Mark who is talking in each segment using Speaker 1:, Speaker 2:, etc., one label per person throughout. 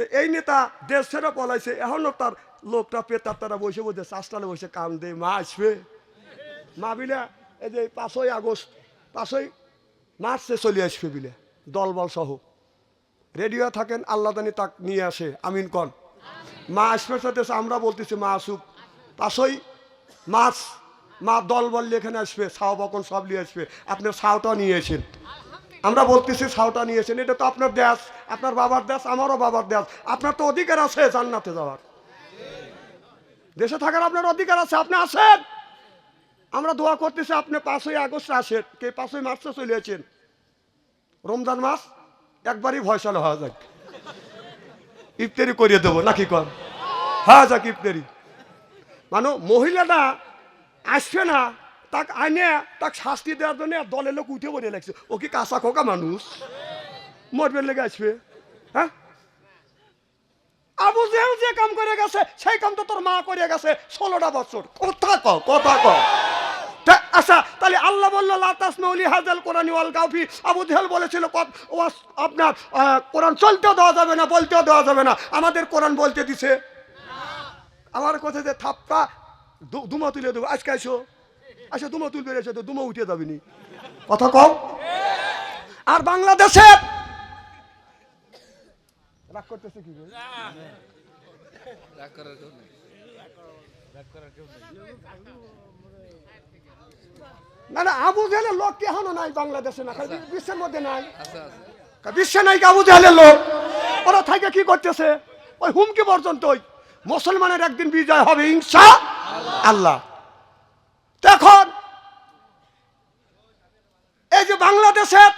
Speaker 1: তো এই নেতা দেশ ছেড়ে পলাইছে এখনও তার লোকটা পেতার তারা বসে বসে, চাষটালে বসে কাম দে মা আসবে। মা বিলে, এই যে পাঁচই আগস্ট, পাঁচই মার্চে চলে আসবে বিলে, দলবল সহ। রেডিও থাকেন, আল্লাহ দানি তাক নিয়ে আসে, আমিন কন। মা আসবে সাথে, আমরা বলতেছি মা আসুক। পাঁচই মার্চ, মা দল বললে এখানে আসবে ছাও বকন সব নিয়ে আসবে আপনার ছাওটা নিয়েছেন আমরা বলতেছি ছাওটা নিয়েছেন এটা তো আপনার দেশ, আপনার বাবার দেশ, আমারও বাবার দেশ। আপনার তো অধিকার আছে জান্নাতে যাওয়ার। দেশে থাকার আপনার অধিকার আছে, আপনি আসেন। আমরা দোয়া করতেছি, আপনি পাঁচই আগস্ট আসেন। কে পাঁচই মার্চে চলে আছেন রমজান মাস, একবারই ভয়সাল হওয়া যাক। ইফতারি করিয়ে দেবো, নাকি কর হ্যাঁ যাক, ইফতারি। মানে মহিলাটা আসবে না তাক আনে তাক শাস্তি দেওয়ার জন্য দলের লোক উঠে পড়ে লাগছে। ও কি কাঁচা খোকা মানুষ? মরবের লেগে আসবে। হ্যাঁ? আবু জেহেল যে কাম করে গেছে, সেই কাম তো তোর মা করে গেছে ষোলোটা বছর। কথা ক কথা ক আচ্ছা তাহলে আল্লাহ বলল লাতাস নৌলি হাজাল কোরআনি ওয়াল গাফি আবু জেহেল বলেছিল আপনার কোরআন চলতেও দেওয়া যাবে না, বলতেও দেওয়া যাবে না। আমাদের কোরআন বলতে দিছে। আমার কথা যে থাপ্পা দুমা তুলে দেবো। আজকে আসো। আসো দুমা তুলবে এসে তো দুমা উঠে যাবিনি কথা কম। আর বাংলাদেশে রাগ করতেছে কি গো? না না আবু জেহেলের লোক কি এখনও নাই বাংলাদেশে না? বিশ্বের মধ্যে নাই। বিশ্বে নাই আবু জেহেলের লোক। ওরা থাকে কি করতেছে? ওই হুমকি পর্যন্তই। মুসলমানের একদিন বিজয় হবে ইনশা আল্লাহ। তখন এই যে বাংলাদেশের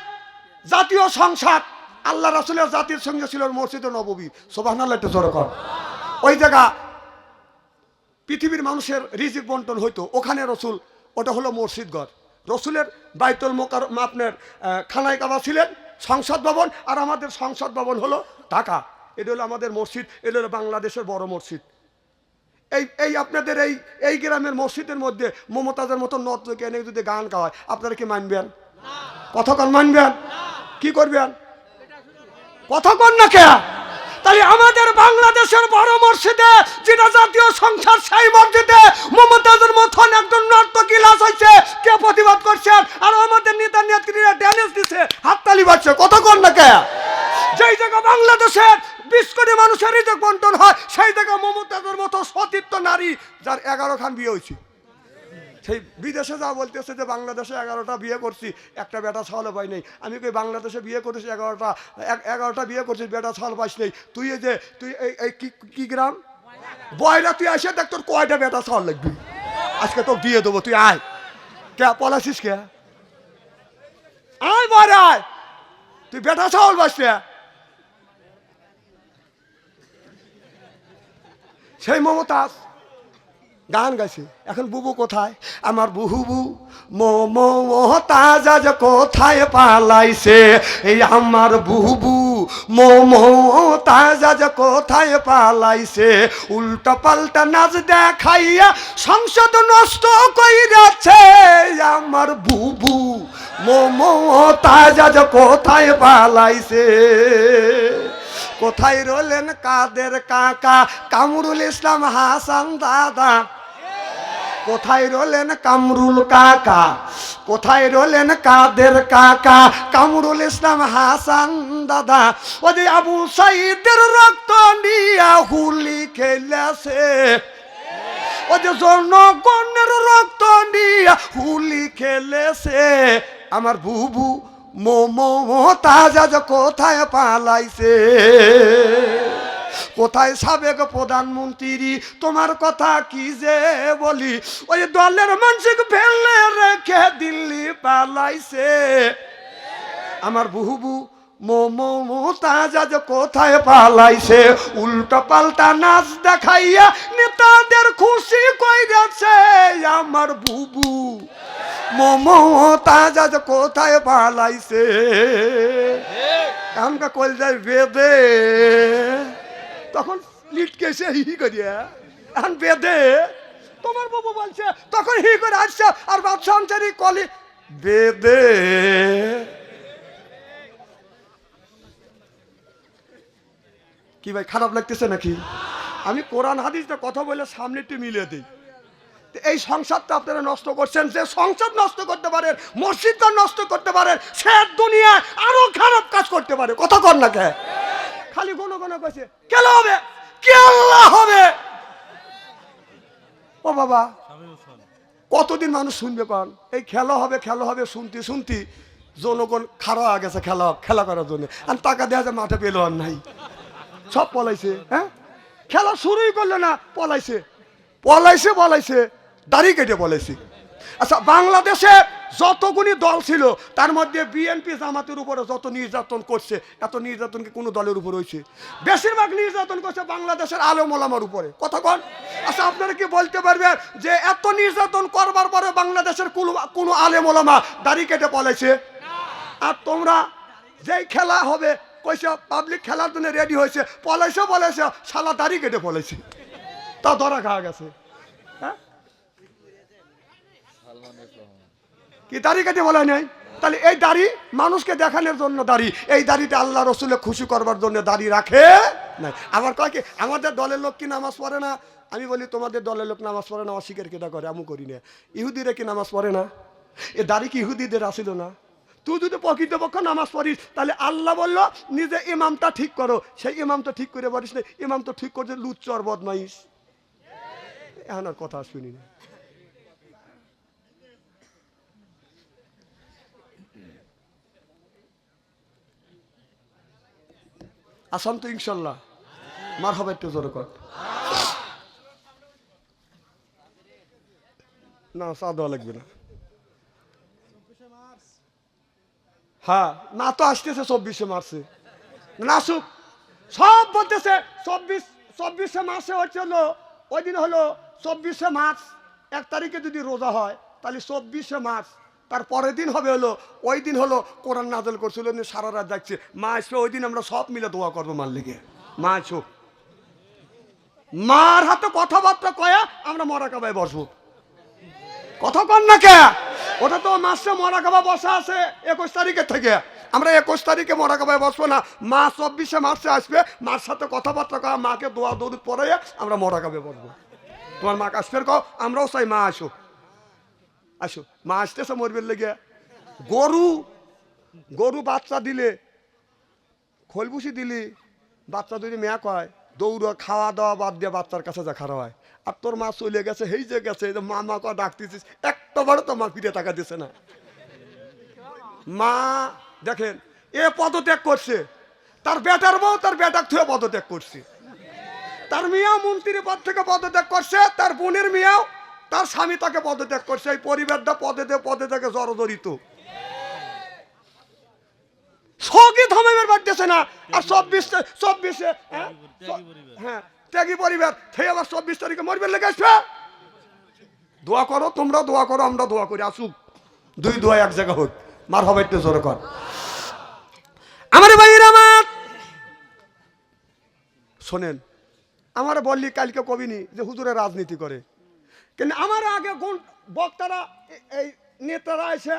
Speaker 1: জাতীয় সংসদ, আল্লাহ রাসুলের জাতির সঙ্গে ছিল মসজিদ নবী সোবাহ কর। ওই জায়গা পৃথিবীর মানুষের রিজিক বন্টন হইতো, ওখানে রসুল, ওটা হলো মসজিদ ঘর রসুলের বাইতুল মোকার আপনার খানায় কাবা ছিলেন, সংসদ ভবন, আর আমাদের সংসদ ভবন হলো ঢাকা। এটা হলো আমাদের মসজিদ, এটা হলো বাংলাদেশের বড় মসজিদ। এই এই আপনাদের এই এই গ্রামের মসজিদের মধ্যে মমতাজের মতো নর্তকে এনে যদি গান গাওয়ায়, আপনারা কি মানবেন? কতক্ষণ মানবেন? কি করবেন? কতক্ষণ না কে? তাহলে আমাদের বাংলাদেশের বড় মসজিদে যেটা জাতীয় সংসার সেই মসজিদে মমতাজের মতন একজন নর্তকী লাশ হয়েছে। কে প্রতিবাদ করছেন? আর আমাদের নেতা নেত্রীরা ড্যানেজ দিছে, হাততালি বাজছে কতক্ষণ না কে? যেই জায়গা বাংলাদেশের বিশ কোটি মানুষের রিজেক বন্টন হয়, সেই জায়গা মমতাজের মতো সতীর্থ নারী যার এগারো খান বিয়ে হয়েছে। সেই বিদেশে যা বলতেছে যে বাংলাদেশে এগারোটা বিয়ে করছি, একটা বেটা ছাওয়ালে পাই নেই। আমি কই, বাংলাদেশে বিয়ে করেছি এগারোটা এগারোটা বিয়ে করছিস, বেটা ছাওয়াল পাইস নেই। তুই এই যে, তুই এই এই কি গ্রাম? বয়রা, তুই আসে দেখ তোর কয়টা বেটা ছাওয়াল লাগবি। আজকে তোকে দিয়ে দেবো, তুই আয়। কে পলাছিস কে? আয় বয়রা, আয়। তুই বেটা ছাওয়াল পাইস না সেই মমতাজ গান গাইছে। এখন বুবু কোথায়? আমার বুহুবু মমতাজ আজ কোথায় পালাইছে? এই আমার বুবু মমতাজ আজ কোথায় পালাইছে? উল্টা পাল্টা নাচ দেখাইয়া সংসদ নষ্ট কইরাছে। আমার বুবু মমতাজ আজ কোথায় পালাইছে? কোথায় রলেন কাদের কাকা? কামরুল ইসলাম হাসান দাদা। কোথায় রলেন কামরুল কাকা? কোথায় রলেন কাদের কাকা? কামরুল ইসলাম হাসান দাদা। ওদের আবু সাইদের রক্ত নিয়া হুলি খেলেছে। ওদের জনগণের রক্ত নিয়া হুলি খেলেছে। আমার বুবু মোমো তাজ কোথায় পালাইছে? কোথায় সাবেক প্রধানমন্ত্রী? তোমার কথা কি যে বলি? ওই দলের মানসিক ফেলে রেখে দিল্লি পালাইছে। আমার বুহুবু মোমো তাজ কোথায় পালাইছে? উল্টা পাল্টা নাচ দেখাইয়া নেতাদের খুশি কইরাছে আমার বুবু। মোমো তাজ কোথায় পালাইছে? এমনকা কল যায় বেদে তখন লিটকে এসে হি করিয়া, এখন বেদে তোমার বাবু বলছে, তখন হি করে আসছে আর বাদশাহ কলি বেদে কি ভাই, খারাপ লাগতেছে নাকি? আমি কোরআন হাদিসটা কথা বলে সামনে একটু মিলিয়ে দিই। এই সংসারটা আপনারা নষ্ট করছেন, যে সংসার নষ্ট করতে পারেন, মসজিদটা নষ্ট করতে পারেন, সে দুনিয়া আরও খারাপ কাজ করতে পারে। কথা কর না কে? খালি কোনো কোনো কাছে কেন হবে? কে আল্লাহ হবে? ও বাবা, কতদিন মানুষ শুনবে কন? এই খেলা হবে খেলা হবে, শুনতে শুনতে জনগণ খারাপ গেছে খেলা খেলা করার জন্য। আর টাকা দেওয়া যায়, মাঠে পেল আর নাই। সব পলাইছে হ্যাঁ? খেলা শুরুই করলে না, পলাইছে। পলাইছে পলাইছে, দাড়ি কেটে পলাইছে। আচ্ছা বাংলাদেশে যতগুলি দল ছিল, তার মধ্যে বিএনপি জামাতের উপরে যত নির্যাতন করছে, এত নির্যাতন কি কোনো দলের উপর হয়েছে বেশিরভাগ নির্যাতন করছে বাংলাদেশের আলো মোলামার উপরে। কথা কন। আচ্ছা আপনারা কি বলতে পারবেন যে এত নির্যাতন করবার পরে বাংলাদেশের কোনো কোনো আলে মোলামা দাড়ি কেটে পলাইছে? আর তোমরা যেই খেলা হবে কইছে, পাবলিক খেলার জন্য রেডি হয়েছে। পলাইছে পলাইছে, শালা দাড়ি কেটে পলাইছে। তা ধরা খাওয়া গেছে। হ্যাঁ? কি দাড়ি কেটে বলা নাই? তাহলে এই দাড়ি মানুষকে দেখানোর জন্য দাড়ি। এই দাড়িটা আল্লাহ রসুলে খুশি করবার জন্য দাড়ি রাখে নাই। আবার কয় কি, আমাদের দলের লোক কি নামাজ পড়ে না? আমি বলি, তোমাদের দলের লোক নামাজ পড়ে না, অস্বীকার কেটা করে? আমি করি না। ইহুদিরা কি নামাজ পড়ে না? এ দাড়ি কি ইহুদিদের আসিল না? তুই যদি প্রকৃতপক্ষ নামাজ পড়িস, তাহলে আল্লাহ বলল, নিজে ইমামটা ঠিক করো। সেই ইমামটা ঠিক করে পারিস না ইমাম তো ঠিক করছে, লুচ্চর বদমাইশ। এখন আর কথা শুনি না। আসাম তো ইনশাল্লাহ মার হবে একটু জোরে কর। না, চা দেওয়া লাগবে না। হ্যাঁ না তো আসতেছে চব্বিশে মার্চে। না আসুক সব বলতেছে, চব্বিশ, চব্বিশে মার্চে হচ্ছে হলো, ওই দিন হলো চব্বিশে মার্চ, এক তারিখে যদি রোজা হয়, তাহলে চব্বিশে মার্চ, তার পরের দিন হবে হলো, ওই দিন হলো কোরআন নাজল করছিল সারা রাত যাচ্ছে মা আসবে ওই দিন আমরা সব মিলে দোয়া করব মার লিগে। মা আসো মার হাতে কথাবার্তা কয়া আমরা মরা কাবায় বসবো। কথা কন না কে? ওটা তো মাসে মরা কাবা বসা আছে, একুশ তারিখের থেকে। আমরা একুশ তারিখে মরা কাবায় বসবো না, মা চব্বিশে মার্চে আসবে, মার সাথে কথাবার্তা কয়া মাকে দোয়া দৌড় পরে আমরা মরা কাবে বসবো। তোমার মা আসবে কও, আমরাও চাই মা আসো আসো মা আসতেছে মরবের লেগে। গরু গরু বাচ্চা দিলে, খোলবুসি দিলি, বাচ্চা যদি মেয়া কয় দৌড় খাওয়া দাওয়া বাদ দিয়ে বাচ্চার কাছে যা খারাপ হয়। আর তোর মা চলে গেছে, হেই যে গেছে, এই যে মা মা কয় ডাকতেছিস একটা বড় তো মা ফিরে টাকা দিছে না। মা, দেখেন, এ পদত্যাগ করছে। তার বেটার বউ, তার বেটার থুয়ে পদত্যাগ করছে। তার মিয়াও মন্ত্রীর পদ থেকে পদত্যাগ করছে, তার বোনের মিয়াও, তার স্বামী তাকে পদত্যাগ করছে। এই পরিবারটা পদে পদে থেকে জড়জড়িত সঙ্গে ধমের বাড়তেছে না? আর চব্বিশে চব্বিশে হ্যাঁ? হ্যাঁ ত্যাগী পরিবার। সেই আবার চব্বিশ তারিখে মরবে লেগে আসবে। দোয়া করো তোমরা দোয়া করো আমরা দোয়া করি। আসুক। দুই দোয়া এক জায়গা হোক। মার হবে একটু জোরে কর। আমার ভাইয়ের আমার শোনেন আমার বললি কালকে কবিনি যে হুজুরে রাজনীতি করে। কিন্তু আমার আগে কোন বক্তারা এই নেতারা এসে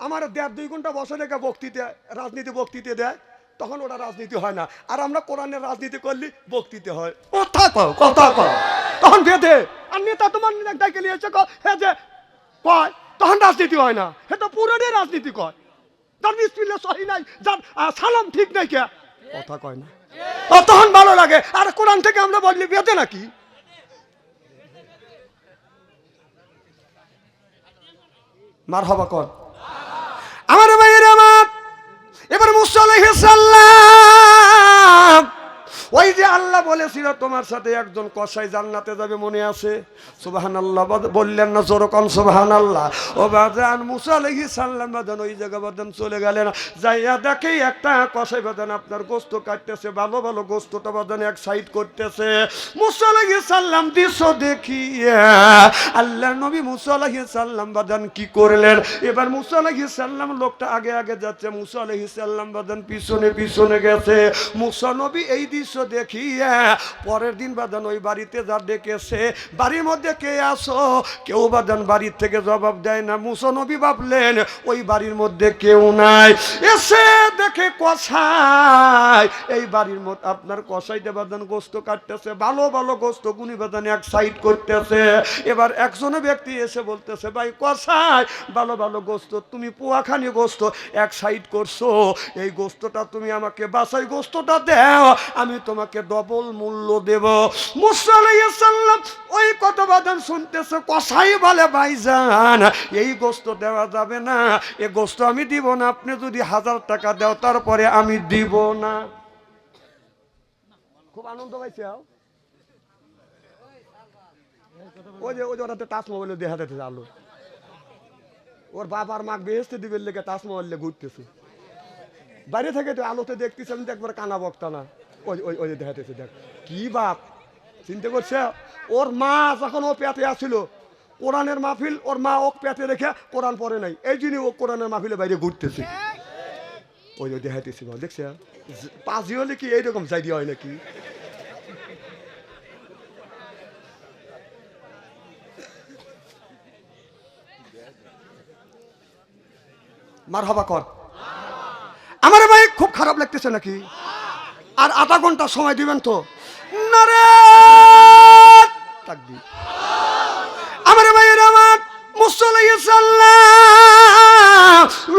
Speaker 1: আমার দেড় দুই ঘণ্টা বসে রেখে বক্তৃতা রাজনীতি বক্তৃতা দেয় তখন ওটা রাজনীতি হয় না। আর আমরা কোরআনের রাজনীতি করলি বক্তৃতা হয়। কথা কও কথা কও। তখন বেঁধে আর নেতা তোমার ডাকে নিয়ে এসে কও হে যে কয় তখন রাজনীতি হয় না। হে তো পুরোটাই রাজনীতি কয়। তার বিসমিল্লা সহি নাই যার সালাম ঠিক নাই কে? কথা কয় না। তখন ভালো লাগে। আর কোরআন থেকে আমরা বললি বেঁধে নাকি? মার হবা কর আমার ভাইয়ের আমার এবার মুসা আলাইহিস সালাম। ওই যে আল্লাহ বলেছিল, তোমার সাথে একজন কসাই জান্নাতে যাবে মনে আছে? সুবাহান আল্লাহ বললেন না জোরকম সুবাহান আল্লাহ ও বাজান, মুসা আলাইহিস সালাম বাজান, ওই জায়গা বাদান চলে গেলেন। যাইয়া দেখে একটা কসাই বাদান আপনার গোস্ত কাটতেছে, ভালো ভালো গোস্তটা বাদান এক সাইড করতেছে। মুসা আলাইহিস সালাম দৃশ্য দেখিয়ে আল্লাহ নবী মুসা আলাইহিস সালাম বাদান কি করলেন? এবার মুসা আলাইহিস সালাম লোকটা আগে আগে যাচ্ছে, মুসা আলাইহিস সালাম বাদান পিছনে পিছনে গেছে। মুসা নবী এই দৃশ্য দেখিয়ে, পরের দিন বাদান ওই বাড়িতে যা ডেকেছে, বাড়ির মধ্যে কে আসো কেউ বাদান বাড়ির থেকে জবাব দেয় না। মুসনবী ভাবলেন, ওই বাড়ির মধ্যে কেউ নাই। এসে দেখে কষাই এই বাড়ির মধ্যে আপনার কষাইতে বাদান গোস্ত কাটতেছে, ভালো ভালো গোস্ত গুনি বাদান এক সাইড করতেছে। এবার একজনে ব্যক্তি এসে বলতেছে, ভাই কষাই ভালো ভালো গোস্ত, তুমি পোয়াখানি গোস্ত এক সাইড করছ। এই গোস্তটা তুমি আমাকে বাসাই গোস্তটা দাও, আমি তোমাকে ডবল মূল্য দেব। মুসাল্লাম ওই কথা বাদান শুনতেছে কষাই বলে ভাইজান এই গোস্ত দেওয়া যাবে না। এ গোস্ত আমি দিব না। আপনি যদি হাজার টাকা দাও, তারপরে আমি দিব না। খুব আনন্দ পাইছে ওই যে ওই যে ওটাতে টাচ মোবাইলে দেখাতে আলো। ওর বাবার মাক বেহেস্তে দিবেন লেগে টাচ ঘুরতেছে। বাইরে থেকে তো আলোতে দেখতেছে, আমি তো একবার কানা বক্তা না। ওই ওই ওই দেখাতেছে দেখ। কি বাপ, চিন্তা করছে? ওর মা যখন ও পেটে আসছিল, কোরআনের মাহফিল, ওর মা ওক পেটে রেখে কোরআন পড়ে নাই। এই জন্যই ও কোরআনের মাহফিলে বাইরে ঘুরতেছে। ওই যে দেখাইতেছি বাবা দেখছে? পাঁচই হলে কি এইরকম চাই দিয়া হয় নাকি? মার হবা কর। আমার ভাই খুব খারাপ লাগতেছে নাকি? আর আধা ঘণ্টা সময় দিবেন তো। আমার ভাইয়ের আমার মুসল্লাম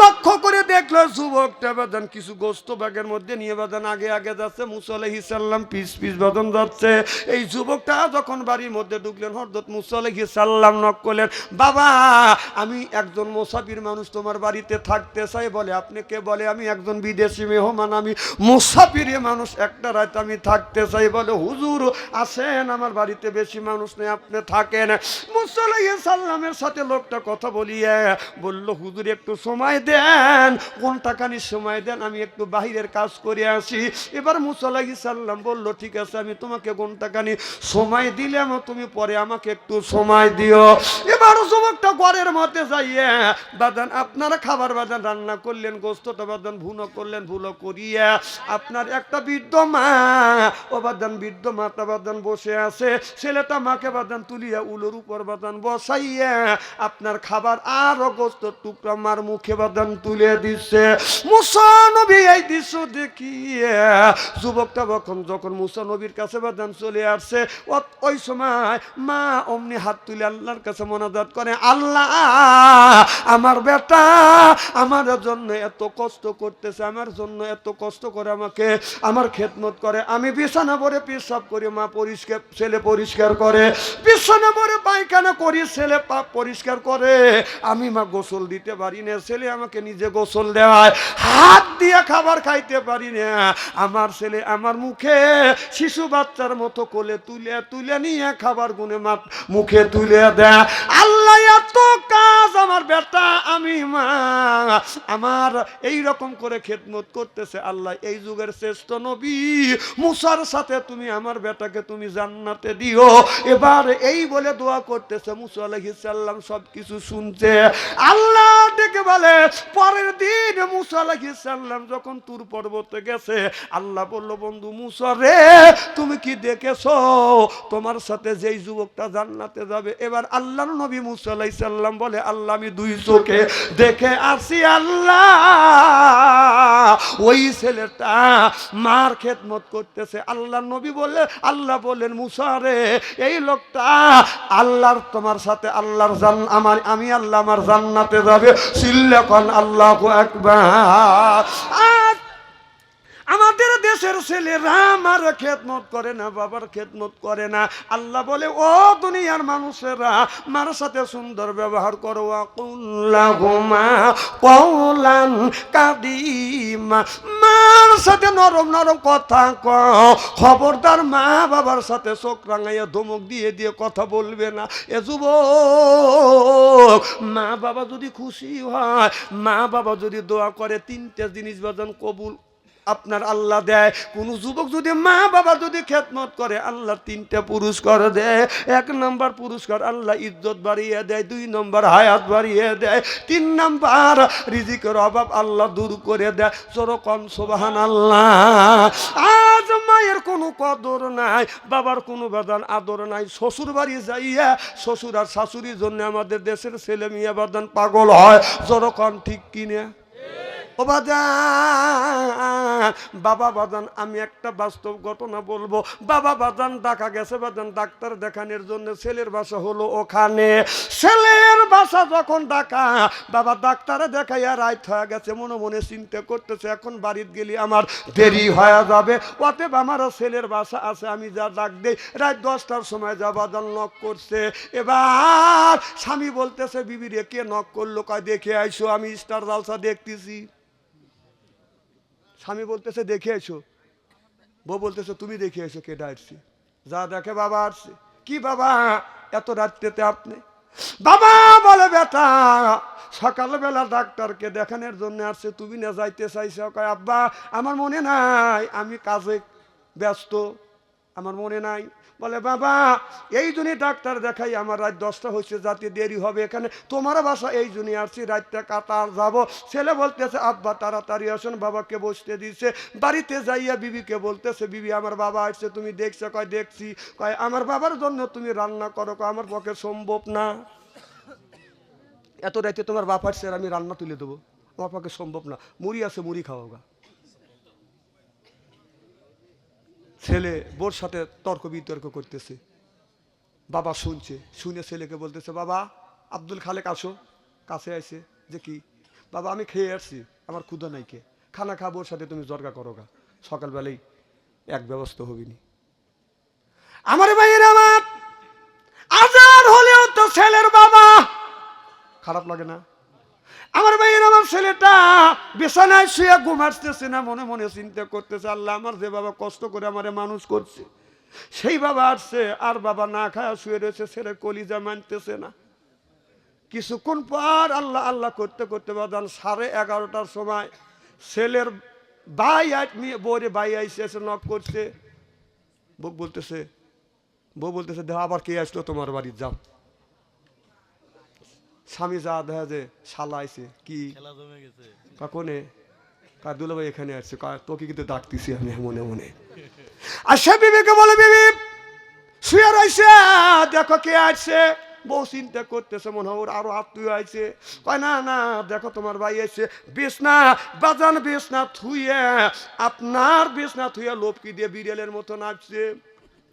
Speaker 1: লক্ষ্য করে দেখল যুবকটা বাদান কিছু গোস্ত ব্যাগের মধ্যে নিয়ে বাদান আগে আগে যাচ্ছে মুসাল্লাহি সাল্লাম পিস পিস বাদন যাচ্ছে এই যুবকটা যখন বাড়ির মধ্যে ঢুকলেন হরদত মুসাল্লাহি সাল্লাম নক করলেন, বাবা, আমি একজন মোসাফির মানুষ, তোমার বাড়িতে থাকতে চাই। বলে, আপনি কে? বলে, আমি একজন বিদেশি মেহমান, আমি মুসাফির মানুষ, একটা রাত আমি থাকতে চাই। বলে, হুজুর আসেন আমার বাড়িতে বেশি মানুষ নেই, আপনি থাকেন। মুসাল্লাহি সাল্লামের সাথে লোকটা কথা বলিয়ে বলল, হুজুর, একটু সময় দেন কোন টাকানি সময় দেন, আমি একটু বাহিরের কাজ করে আসি। এবার মুসাল্লাহি সাল্লাম বলল, ঠিক আছে, আমি তোমাকে কোন টাকানি সময় দিলাম, তুমি পরে আমাকে একটু সময় দিও। এবার যুবকটা ঘরের মধ্যে যাইয়ে বাদান, আপনারা খাবার বাদান রান্না করলেন, গোস্তটা বাদান ভুনো করলেন, ভুলো করিয়া আপনার একটা বৃদ্ধ মা, ও বাদান বৃদ্ধ মাতা বাদান বসে আছে, ছেলেটা মাকে বাদান তুলিয়া উলোর উপর বাদান বসাইয়া আপনার খাবার আরও গোস্ত টুকরা মার মুখে বাদান তুলে দিচ্ছে মুসানবী এই দৃশ্য দেখিয়ে যুবকটা যখন যখন মুসানবীর কাছে বাদান চলে আসছে ওই সময় মা অমনি হাত তুলে আল্লাহর কাছে মনাজাত করে, আল্লাহ, আমার বেটা আমার জন্য এত কষ্ট করতেছে, আমার জন্য এত কষ্ট করে আমাকে, আমার খেদমত করে। আমি বিছানা পরে পেশাব করি, মা পরিষ্কার, ছেলে পরিষ্কার করে। বিছানা পরে পায়খানা করি, ছেলে পাপ পরিষ্কার করে। আমি মা গোসল দিতে পারি না ছেলে আমাকে নিজে গোসল দেওয়ায়, হাত দিয়ে খাবার খাইতে পারি না। আমার ছেলে আমার মুখে শিশু বাচ্চার মতো কোলে তুলে তুলে নিয়ে খাবার গুনে মুখে তুলে দেয়। আল্লাহ, এত কাজ আমার বেটা। আমি মা। আমার এই রকম করে খেদমত করতেছে আল্লাহ। এই যুগের শ্রেষ্ঠ নবী, মুসার সাথে তুমি আমার বেটাকে তুমি জান্নাতে দিও। এবার এই বলে দোয়া করতেছে মুসা আলাইহিস সাল্লাম সব কিছু শুনছে। আল্লাহ ডেকে বলে, পরের দিন মুসা আলাইহিস সাল্লাম যখন তুর পর্বতে গেছে, আল্লাহ বলল, বন্ধু মুসা রে, তুমি কি দেখেছ? তোমার সাথে যেই যুবকটা জান্নাতে যাবে। এবার আল্লাহর নবী মুসা আলাইহিস সাল্লাম বলে, আল্লাহ, আমি দুই চোখে দেখে আসি আল্লাহ। ওই ছেলেটা মার খেদমত করতেছে। আল্লাহ নবী বলে, আল্লাহ বলেন মুসারে এই লোকটা আল্লাহর তোমার সাথে, আল্লাহর জান, আমার, আমি আল্লাহ আমার জান্নাতে যাবে। সিল্লাকন আল্লাহ একবার আমাদের দেশের ছেলেরা আমার খেদমত করে না, বাবার খেদমত করে না। আল্লাহ বলে, ও দুনিয়ার মানুষেরা, মার সাথে সুন্দর ব্যবহার করো। কাদিমা। মার সাথে নরম নরম কথা কও। খবরদার মা বাবার সাথে চোখ রাঙাইয়া ধমক দিয়ে দিয়ে কথা বলবে না। এ যুবক, মা বাবা যদি খুশি হয়, মা বাবা যদি দোয়া করে, তিনটে জিনিস বাজান কবুল আপনার আল্লাহ দেয়। কোন যুবক যদি মা বাবা যদি খেদমত করে আল্লাহ তিনটা পুরস্কার দেয়। এক নম্বর পুরস্কার আল্লাহ ইজ্জত বাড়িয়ে দেয়, দুই নম্বর হায়াত বাড়িয়ে দেয়, তিন নম্বর রিজিকের অভাব আল্লাহ দূর করে দেয়। চরকম সোবাহান আল্লাহ আজ মায়ের কোনো কদর নাই, বাবার কোনো বাদান আদর নাই। শ্বশুর বাড়ি যাইয়া শ্বশুর আর শাশুড়ির জন্য আমাদের দেশের ছেলে মেয়ে বাদান পাগল হয়। জরকম ঠিক কিনে? ও বাবা বাজান, আমি একটা বাস্তব ঘটনা বলব। বাবা বাজান ডাকা গেছে বাজান ডাক্তার দেখানোর জন্য, ছেলের বাসা হলো ওখানে। ছেলের বাসা যখন ডাকা বাবা ডাক্তারে দেখাইয়া রাইত হয়ে গেছে, মনে মনে চিন্তা করতেছে, এখন বাড়িতে গেলে আমার দেরি হয়ে যাবে। অতএব আমারও ছেলের বাসা আছে, আমি যা ডাক দেই, রাত দশটার সময় যা বাজান নক করছে। এবার স্বামী বলতেছে, বিবি রে, কে নক করল? কয়, দেখে আইসো, আমি স্টার জালসা দেখতেছি। স্বামী বলতেছে, দেখে এসো। বউ বলতেছে, তুমি দেখে এসো কে আসছে যা দেখে বাবা আসছে। কি বাবা? এত রাত্রেতে আপনি? বাবা, বলে বেটা, সকালবেলা ডাক্তারকে দেখানোর জন্য আসছে। তুমি না যাইতে চাইছ? কয়, আব্বা, আমার মনে নাই, আমি কাজে ব্যস্ত, আমার মনে নাই। বলে, বাবা, এই জন্যই ডাক্তার দেখাই আমার রাত দশটা হয়েছে যাতে দেরি হবে এখানে। তোমার বাসা এই জন্যই আসছি, রাতটা কাতার যাব। ছেলে বলতেছে, আব্বা, তাড়াতাড়ি আসুন, বাবাকে বসতে দিচ্ছে বাড়িতে যাইয়া বিবিকে বলতেছে, বিবি, আমার বাবা আসছে, তুমি দেখছ? কয়, দেখছি। কয়, আমার বাবার জন্য তুমি রান্না করো। আমার পক্ষে সম্ভব না। এত রাইতে তোমার বাপ আসছে আমি রান্না তুলে দেবো। পক্ষে সম্ভব না। মুড়ি আছে, মুড়ি খাওয়া গা ছেলে বোর সাথে তর্ক বিতর্ক করতেছে। বাবা শুনছে, শুনে ছেলেকে বলতেছে, বাবা, আব্দুল খালেক আসো। কাছে আইছে যে কি, বাবা, আমি খেয়ে আসছি, আমার ক্ষুদা নাই কে। খানা খাব ওর সাথে তুমি জর্গা করো গা সকালবেলাই এক ব্যবস্থা হবিনি। আমার ভাইয়ের আমার আজান হলেও তো ছেলের বাবা। খারাপ লাগে না? আমার ভাইয়ের আমার ছেলেটা বিছানায় শুয়ে ঘুমাচ্ছে না, মনে মনে চিন্তা করতেছে, আল্লাহ আমার যে বাবা কষ্ট করে আমারে মানুষ করছে, সেই বাবা আসছে, আর বাবা না খায়া শুয়ে রয়েছে, ছেলে কলিজা মানতেছে না। কিছুক্ষণ পর আল্লাহ আল্লাহ করতে করতে বাদান সাড়ে এগারোটার সময় ছেলের ভাই বউরে ভাই আইসে, এসে নক করছে। বউ বলতেছে বউ বলতেছে দেহ আবার কে আসলো তোমার বাড়ি যাও। স্বামী যা দেখা যে শালা আইছে কি? কাকনে কার দুলাভাই এখানে আসছে কার তোকে কিন্তু ডাকতেছি আমি মনে মনে আর সে বিবেকে বলে বিবি শুয়ে রয়েছে দেখো কে আসছে। বউ চিন্তা করতেছে মনে হয় ওর আরও আত্মীয় আছে কয় না না দেখো তোমার ভাই এসে বিছনা বাজান বিছনা থুইয়ে আপনার বিছনা থুইয়ে লোপকি দিয়ে বিড়ালের মতো নাচছে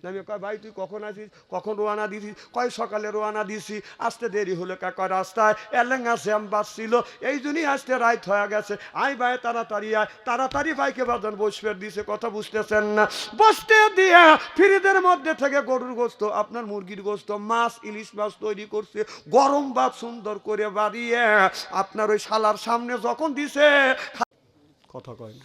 Speaker 1: আমি কয়, ভাই, তুই কখন আসিস? কখন রোয়ানা দিছিস? কয়, সকালে রোয়ানা দিছি। আসতে দেরি হলো কাকা রাস্তায় এলেঙ্গা শ্যাম বাসছিল এই জন্যই আসতে রাইত হয়ে গেছে। আই ভাই, তাড়াতাড়ি আয়। তাড়াতাড়ি ভাইকে বাজান বসবে দিছে, কথা বুঝতেছেন না। বসতে দিয়ে ফ্রিজের মধ্যে থেকে গরুর গোস্ত, আপনার মুরগির গোস্ত, মাছ, ইলিশ মাছ তৈরি করছে। গরম ভাত সুন্দর করে বাড়িয়ে আপনার ওই শালার সামনে যখন দিছে, কথা কয় না।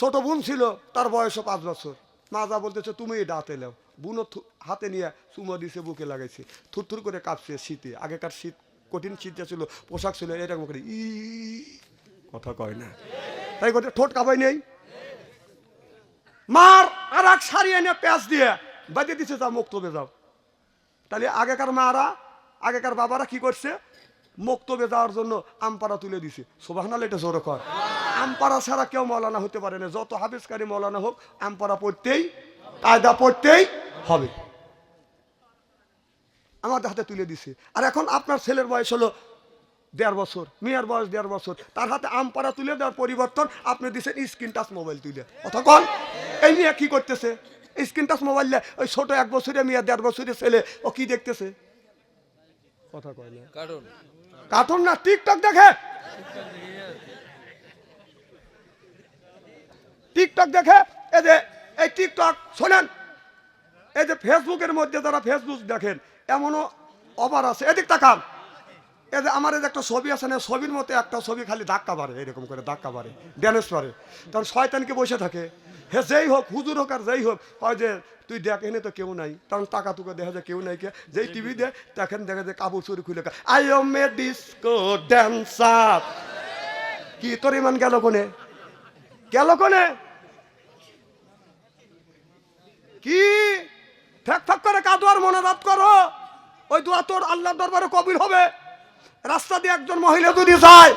Speaker 1: ছোট বোন ছিল, তার বয়সও পাঁচ বছর। মাজা বলতেছে তুমি এটা হাতে নাও। বুনো থু- হাতে নিয়ে চুমো দিছে, বুকে লাগাইছে। থুরথুর করে কাঁপছে শীতে। আগেকার শীত, কঠিন শীতটা ছিল, পোশাক ছিল এরকম করে ই কথা কয় না। তাই করে ঠোঁট কাবাই নেই। মার আর এক সারি এনে প্যাঁচ দিয়ে বাদিয়ে দিছে যা মুক্তবে যাও। তাহলে আগেকার মারা, আগেকার বাবারা কি করছে? মুক্তবে যাওয়ার জন্য আমপারা তুলে দিছে। সোভানাল এটা জোরে কর আমপারা ছাড়া কেউ মৌলানা হতে পারে না। যত হাফিজকারী মৌলানা হোক আমপারা পড়তেই কায়দা পড়তেই হবে। আমাদের হাতে তুলে দিছে। আর এখন আপনার ছেলের বয়স হলো দেড় বছর মেয়ের বয়স দেড় বছর। তার হাতে আমপারা তুলে দেওয়ার পরিবর্তন আপনি দিচ্ছেন স্ক্রিন টাচ মোবাইল তুলে। অতক্ষণ এই মেয়ে কি করতেছে? স্ক্রিন টাচ মোবাইল ওই ছোট এক বছরের মেয়ে দেড় বছরের ছেলে ও কি দেখতেছে? কথা কয় না। কার্টুন না টিকটক দেখে। টিকটক দেখে, এই যে, এই টিকটক, শোনেন, এই যে ফেসবুকের মধ্যে যারা ফেসবুক দেখেন, এমনও অবার আছে। এদিক তাকান। এই যে আমার একটা ছবি আছে না ছবির মতো একটা ছবি খালি ধাক্কা বাড়ে এরকম করে ধাক্কা বাড়ে ড্যামেজ করে। তখন শয়তানকে বসে থাকে? হে যেই হোক, হুজুর হোক আর যেই হোক হয় যে, তুই দেখ এনে তো কেউ নাই। তখন টাকা টুকা দেখা যায় কেউ নাই কে। যেই টিভি দে তখন দেখা যায় কাপড় চুরি খুলে I am a disco dancer কি তোর ইমান গেল কোনে? গেল কোনে? কি? ফ্যাক ফ্যাক করে কাদোয়ার মনোবাদ করো। ওই দোয়া তোর আল্লাহ দরবারে কবির হবে। রাস্তা দিয়ে একজন মহিলা যদি যায়,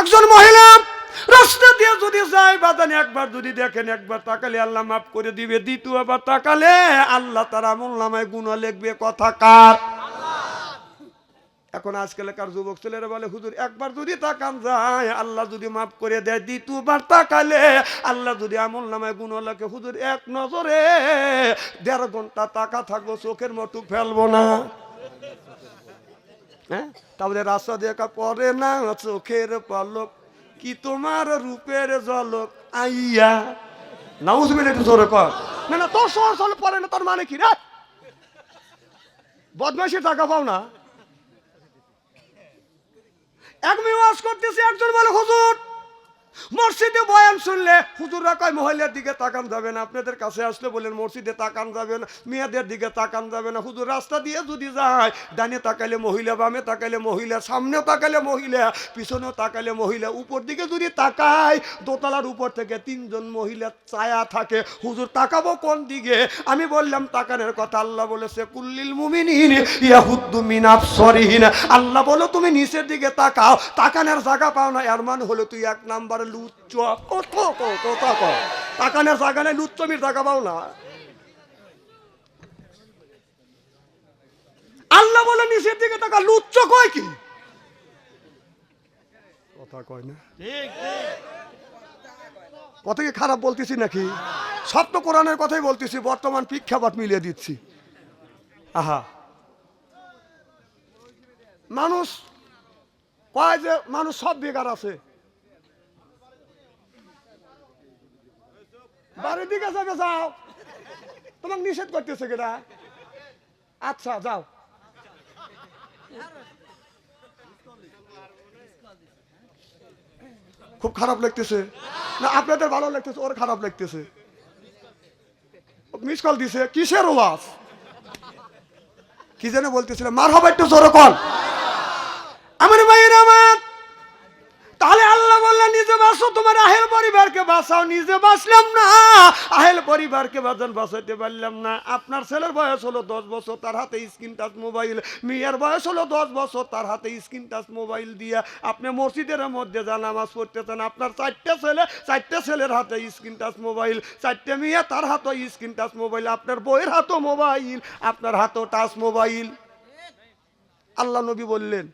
Speaker 1: একজন মহিলা রাস্তা দিয়ে যদি যায় বাদানি একবার যদি দেখেন, একবার তাকালে আল্লাহ মাফ করে দিবে, দ্বিতীয়বার তাকালে আল্লাহ তার আমল নামায় লেখবে লিখবে। কথা কার? এখন আজকালকার যুবক ছেলেরা বলে, হুজুর, একবার যদি তাকান যায়, আল্লাহ যদি মাফ করে দেয়, দ্বিতীয়বার তাকালে আল্লাহ যদি আমল নামায় গুণ লাগে হুজুর, এক নজরে দেড় ঘণ্টা তাকা থাকব, চোখের মতো ফেলব না। হ্যাঁ? তাহলে রাস্তা দেখা পরে না, চোখের পলক কি তোমার রূপের জলক আইয়া। নাউজ মিলে একটু জোরে কর। না না, তোর সহজ পরে না, তোর মানে কি? রে বদমাইশি টাকা পাও না। এক মেয়ে ওয়াজ করতেছে একজন বলে হুজুর মসজিদে বয়ান শুনলে হুজুররা কয় মহিলার দিকে তাকান যাবে না, আপনাদের কাছে আসলে বলেন মসজিদে তাকান যাবে না, মেয়েদের দিকে তাকান যাবে না। হুজুর রাস্তা দিয়ে যদি যায়, ডানে তাকালে মহিলা, বামে তাকালে মহিলা সামনে তাকালে মহিলা, পিছনেও তাকালে মহিলা, উপর দিকে যদি তাকায়, দোতলার উপর থেকে তিনজন মহিলা ছায়া থাকে, হুজুর তাকাবো কোন দিকে? আমি বললাম, তাকানের কথা আল্লাহ বলেছে, কুল্লিল মুমিনিন ইয়াহুদ্দু মিন আবসারিহিন। আল্লাহ বলো, তুমি নিচের দিকে তাকাও, তাকানের জায়গা পাও না, এর মানে হলো তুই এক নাম্বার লুচ্চ কত কত লুচ্চমির না। আল্লাহ বলে নিচের দিকে তাকা লুচ্চ কয় কি? কথা কয় না। কি খারাপ বলতেছি নাকি? সব তো কোরআনের কথাই বলতেছি বর্তমান প্রেক্ষাপট মিলিয়ে দিচ্ছি। আহা। মানুষ কয় যে মানুষ সব বেকার আছে। বাড়ির যাও তোমাকে নিষেধ করতেছে কেটা আচ্ছা যাও। খুব খারাপ লাগতেছে। না, আপনাদের ভালো লাগতেছে, ওর খারাপ লাগতেছে। মিস কল দিছে, কিসের ওয়াজ? কি যেন বলতেছিল মার হবে একটু জোরে কল। আমার ভাইয়ের আমার তাহলে আল্লাহ বললেন, নিজে বাঁচো, তোমার আহেল পরিবারকে বাঁচাও, নিজে বাঁচলাম না। আহেল পরিবারকে বাঁচান, বাঁচাইতে পারলাম না। আপনার ছেলের বয়স হলো দশ বছর, তার হাতে স্ক্রিন টাচ মোবাইল। মেয়ের বয়স হলো দশ বছর, তার হাতে স্ক্রিন টাচ মোবাইল দিয়ে আপনি মসজিদের মধ্যে যা নামাজ পড়তেছেন, আপনার চারটে ছেলে, চারটে ছেলের হাতে স্ক্রিন টাচ মোবাইল, চারটে মেয়ে, তার হাতে স্ক্রিন টাচ মোবাইল, আপনার বইয়ের হাতও মোবাইল, আপনার হাতও টাচ মোবাইল। আল্লাহ নবী বললেন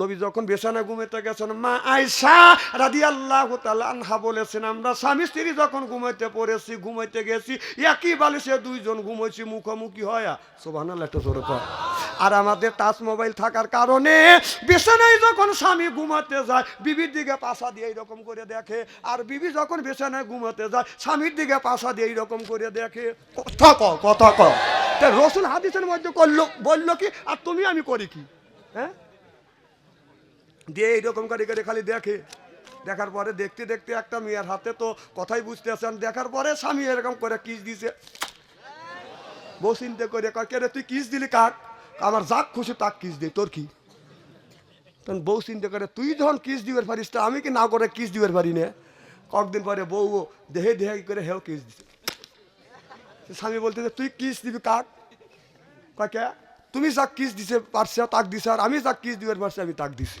Speaker 1: নবী যখন বেসানা ঘুমাইতে গেছেন, মা আয়সা রাদি আল্লাহ আনহা বলেছেন, আমরা স্বামী স্ত্রী যখন ঘুমাইতে পড়েছি, ঘুমাইতে গেছি, একই বালিশে দুইজন ঘুমাইছি, মুখোমুখি হয়। সোভান একটা জোরে। আর আমাদের টাচ মোবাইল থাকার কারণে বিছানায় যখন স্বামী ঘুমাতে যায়, বিবির দিকে পাশা দিয়ে এইরকম করে দেখে। আর বিবি যখন বিছানায় ঘুমাতে যায়, স্বামীর দিকে পাশা দিয়ে এইরকম করে দেখে। কথা ক কথা ক তা রসুল হাদিসের মধ্যে করল, বলল কি, আর তুমি, আমি করি কি? হ্যাঁ? দিয়ে এইরকম করে করে খালি দেখে। দেখার পরে দেখতে দেখতে একটা মেয়ের হাতে তো কথাই বুঝতে আছেন দেখার পরে স্বামী এরকম করে কিস দিছে। বউ চিন্তা করে কে রে, তুই কিস দিলি কাক? আমার যাক খুশি, তাক কিস দে তোর কি? তখন বউ চিন্তা করে, তুই যখন কিস দিবার পারিস তা আমি কি না করে কিস দিবার পারি না? কয়েকদিন পরে বউ দেহে দেহে করে হেও কিস দিছে। স্বামী বলতেছে, তুই কিস দিবি কাক? কয়, কে? তুমি যাক কিস দিছে, পারছে, তাক দিছে, আর আমি যাক কিস দিবার পারছি, আমি তাক দিছি।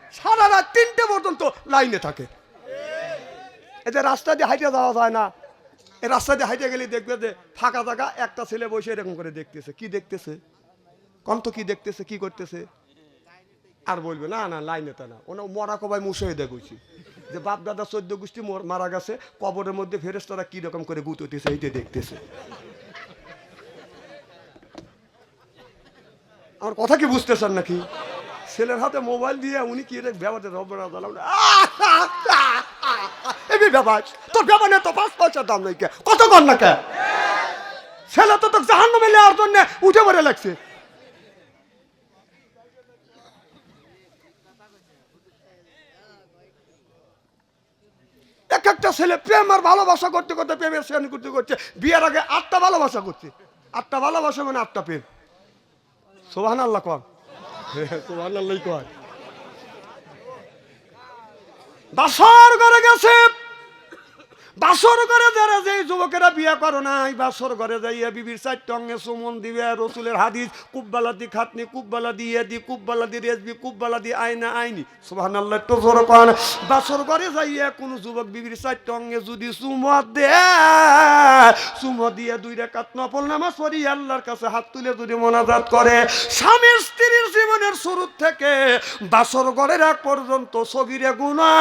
Speaker 1: সারা রাত তিনটে পর্যন্ত লাইনে থাকে। এতে রাস্তা দিয়ে হাইটে যাওয়া যায় না এ রাস্তা দিয়ে হাইটে গেলে দেখবে যে ফাঁকা জায়গা, একটা ছেলে বসে এরকম করে দেখতেছে। কি দেখতেছে? কন্ত কি দেখতেছে? কি করতেছে? আর বলবে, না না, লাইনে তা না। ওনা মরা কবাই মুছে দেখছি যে বাপ দাদা চোদ্দ গোষ্ঠী মর- গেছে, কবরের মধ্যে ফেরেস্তারা কি রকম করে গুতোতেছে এইটা দেখতেছে। আমার কথা কি বুঝতেছেন নাকি? ছেলের হাতে মোবাইল দিয়ে উনি কি রে ব্যবহার রব বিবি বেবাস তোর বেবানে তো পাঁচ পয়সা দাম নাই কে? কত কর না কে? ছেলে তো তোকে জাহান্ন মেলে আর জন্য উঠে পড়ে লাগছে। এক একটা ছেলে প্রেম আর ভালোবাসা করতে করতে প্রেমের সেন করতে করতে বিয়ের আগে আটটা ভালোবাসা করছে। আটটা ভালোবাসা মানে আটটা প্রেম। সোহান আল্লাহ কর সোহান কর বাসর করে গেছে। বাসর করে যারা যে যুবকেরা বিয়ে করো নাই, বাসর ঘরে যাইয়া বিবির চারটে অঙ্গে সুমন দিবে, রসুলের হাদিস কুব্বালা দি খাতনি কুব্বালা দিয়ে দি কুব্বালা দি রেজবি কুব্বালা দি আইনা আইনি। সুবহান আল্লাহ তো জোর কন। বাসর ঘরে যাইয়া কোন যুবক বিবির চারটে অঙ্গে যদি চুমা দে চুমো দিয়ে দুই রেখাত নফল নামাজ পড়ি, আল্লাহর কাছে হাত তুলে যদি মোনাজাত করে, স্বামী স্ত্রীর জীবনের শুরু থেকে বাসর ঘরের এক পর্যন্ত সগিরে গুণা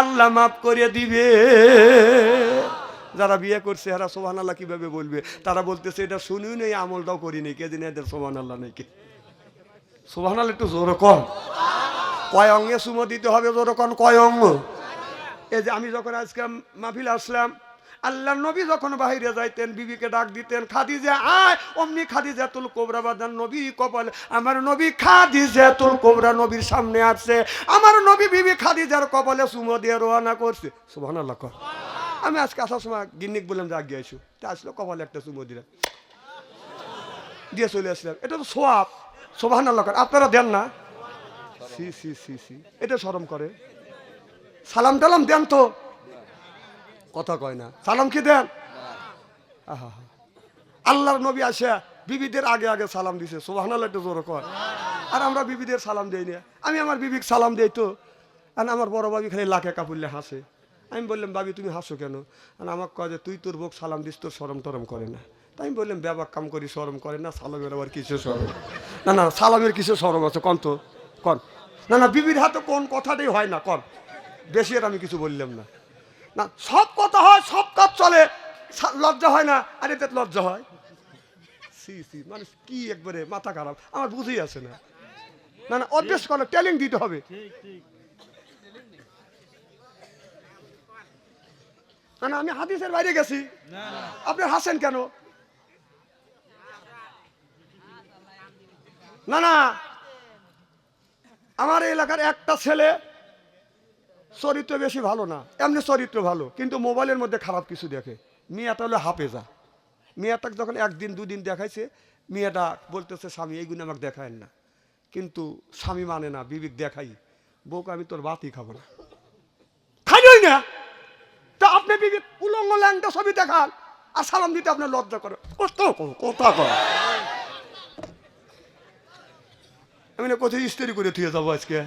Speaker 1: আল্লাহ মাফ করে দিবে। যারা বিয়ে করছে, এরা সোহান আল্লাহ কীভাবে বলবে? তারা বলতেছে, এটা শুনিও নেই, আমলটাও করিনি। কে দিন এদের সোহান আল্লাহ নেই কে? সোহান আল্লাহ একটু জোর কম কয় অঙ্গে সুমো দিতে হবে, জোর কন, কয় অঙ্গ? এই যে আমি যখন আজকে মাহফিল আসলাম, আল্লাহ নবী যখন বাহিরে যাইতেন, বিবিকে ডাক দিতেন, খাদিজা, আয়, অমনি খাদিজা তুল কোবরা বাদান নবী কপাল। আমার নবী খাদিজা তুল কোবরা নবীর সামনে আসছে। আমার নবী বিবি খাদি খাদিজার কপালে সুমো দিয়ে রওনা করছে। সুবহানাল্লাহ কর। আমি আজকে আসার সময় গিন্নিক বললাম যে আগে আইসু। তা আসলো কপালে একটা চুমো দিলাম। দিয়ে চলে আসলাম। এটা তো সোয়াব। সোবাহান্লাহ কর আপনারা দেন না। সি সি সি সি। এটা শরম করে। সালাম টালাম দেন তো। কথা কয় না। সালাম কি দেন। আল্লাহর নবী আসে, বিবিদের আগে আগে সালাম দিছে। সোহান একটু জোর কর আর আমরা বিবিদের সালাম দেই না। আমি আমার বিবিক সালাম দেই তো। আর আমার বড় বাবি খালি লাখে কাপুরলে হাসে। আমি বললাম বাবি তুমি হাসো কেন? আর আমাকে কয় যে, তুই তোর বউক সালাম দিস, তোর সরম টরম করে না। তাই আমি বললাম ব্যাপার কাম করি সরম করে না, সালামের আবার কিছু সরম না না, সালামের কিছু সরম আছে? কন তো, কন। না না, বিবির হাতে কোন কথাটাই হয় না, কন। বেশি আর আমি কিছু বললাম না। না, সব কথা হয়, সব কাজ চলে লজ্জা হয় না, আর এতে লজ্জা হয়। সি সি মানে কি একবারে মাথা খারাপ, আমার বুঝেই আছে না। না না, অভ্যেস করে, ট্যালেন্ট দিতে হবে। না না আমি হাদিসের বাইরে গেছি। আপনি হাসেন কেন? না না। আমার এলাকার একটা ছেলে চরিত্র বেশি ভালো না এমনি চরিত্র ভালো কিন্তু মোবাইলের মধ্যে খারাপ কিছু দেখে। মেয়েটা হলো হাফেজা। মেয়েটাকে যখন একদিন দুদিন দেখাইছে মেয়েটা বলতেছে স্বামী এইগুলো আমাকে দেখায় না। কিন্তু স্বামী মানে না বিবেক দেখাই। বউকে আমি তোর বাতি খাব না খাইলই না তা আপনি বিবেক উলঙ্গ ল্যাংটা ছবি দেখান আর সালাম দিতে আপনার লজ্জা করে। কত কথা কর আমি না কোথায় ইস্তেরি করে থুয়ে যাব আজকে।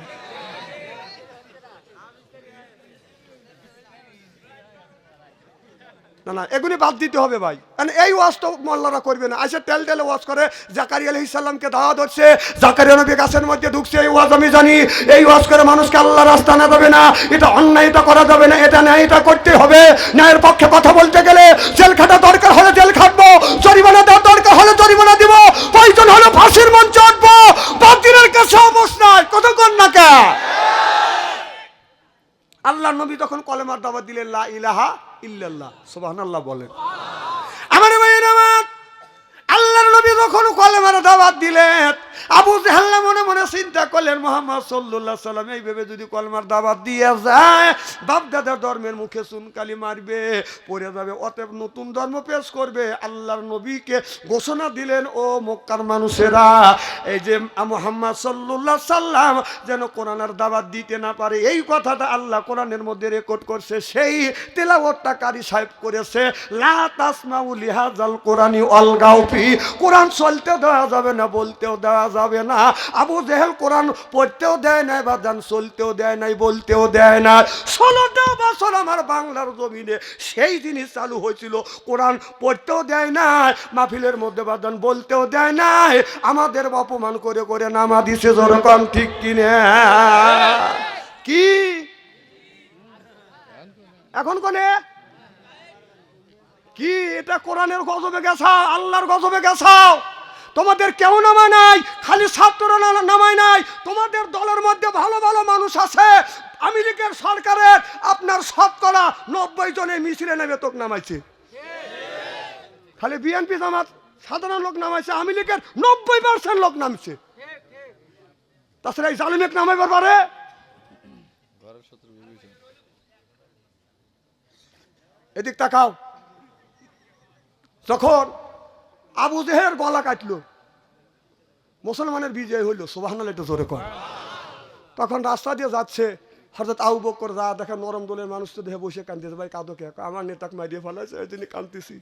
Speaker 1: না না, এগুলি বাদ দিতে হবে ভাই। কারণ এই ওয়াজ তো মোল্লারা করবে না। আসে তেল তেলে ওয়াজ করে জাকারি আলহ ইসাল্লামকে দাওয়া ধরছে, জাকারিয়া নবী গাছের মধ্যে ঢুকছে, এই ওয়াজ আমি জানি। এই ওয়াজ করে মানুষকে আল্লাহ রাস্তা না যাবে না, এটা অন্যায় করা যাবে না, এটা ন্যায় এটা করতে হবে। ন্যায়ের পক্ষে কথা বলতে গেলে জেল খাটা দরকার হলে জেল খাটবো, জরিমানা দেওয়ার দরকার হলে জরিমানা দিব, প্রয়োজন হলে ফাঁসির মঞ্চে উঠবো। বাতিলের কাছে অবস্থায় কতক্ষণ না কে? আল্লাহ নবী তখন কলেমার দাওয়াত দিলেন, লা ইলাহা ইল্লাল্লাহ সুবহানাল্লাহ বলেন। আমার ভাইয়ের আমার আল্লাহর নবী যখন কলেমার দাওয়াত দিলেন। আবু জাহাল্লা মনে মনে চিন্তা করলেন, মোহাম্মদ সাল্লাল্লাহু সাল্লাম এইভাবে যদি কলমার দাওয়াত দিয়ে যায় বাপ দাদার ধর্মের মুখে চুনকালি মারবে, পড়ে যাবে, অতএব নতুন ধর্ম পেশ করবে। আল্লাহর নবীকে ঘোষণা দিলেন, ও মক্কার মানুষেরা, এই যে মোহাম্মদ সাল্লাল্লাহু সাল্লাম যেন কোরআনের দাওয়াত দিতে না পারে, এই কথাটা আল্লাহ কোরআনের মধ্যে রেকর্ড করছে, সেই তেলাওয়াতটা কারি সাহেব করেছে, লা তাসমাউ লিহাজাল কোরআনি অলগাউফি কোরআন চলতে দেওয়া যাবে না, বলতেও দেওয়া যাবে না। আবু জেহেল কোরআন পড়তেও দেয় নাই বা জান চলতেও দেয় নাই, বলতেও দেয় না। ষোলোটা বছর আমার বাংলার জমিনে সেই জিনিস চালু হয়েছিল। কোরআন পড়তেও দেয় নাই, মাহফিলের মধ্যে বাদান বলতেও দেয় নাই। আমাদের অপমান করে করে নামা দিছে যেরকম, ঠিক কিনে? কি? এখন কোনে? কি? এটা কোরআনের গজবে গেছাও আল্লাহর গজবে গেছাও। তোমাদের কেউ নামায় নাই, খালি ছাত্ররা নামায় নাই। তোমাদের দলের মধ্যে ভালো ভালো মানুষ আছে। আমেরিকার সরকারের, আপনার শতকরা নব্বই জনে মিছিলে নেমে তোক নামাইছে। খালি বিএনপি জামাত সাধারণ লোক নামাইছে আওয়ামী নব্বই পার্সেন্ট লোক নামছে। তাছাড়া এই জালিমেক নামাইবার পারে? এদিক তাকাও। যখন আবু জেহের গলা কাটলো। মুসলমানের বিজয় হইল সুবাহ একটু জোরে কর তখন রাস্তা দিয়ে যাচ্ছে হঠাৎ আউ করে যা দেখা নরম দলের মানুষ তো দেহে বসে কান্দিয়েছে ভাই, কাঁদো কে? আমার নেতাক মারিয়ে ফেলাছে ওই জন্য কাঁদতেছি।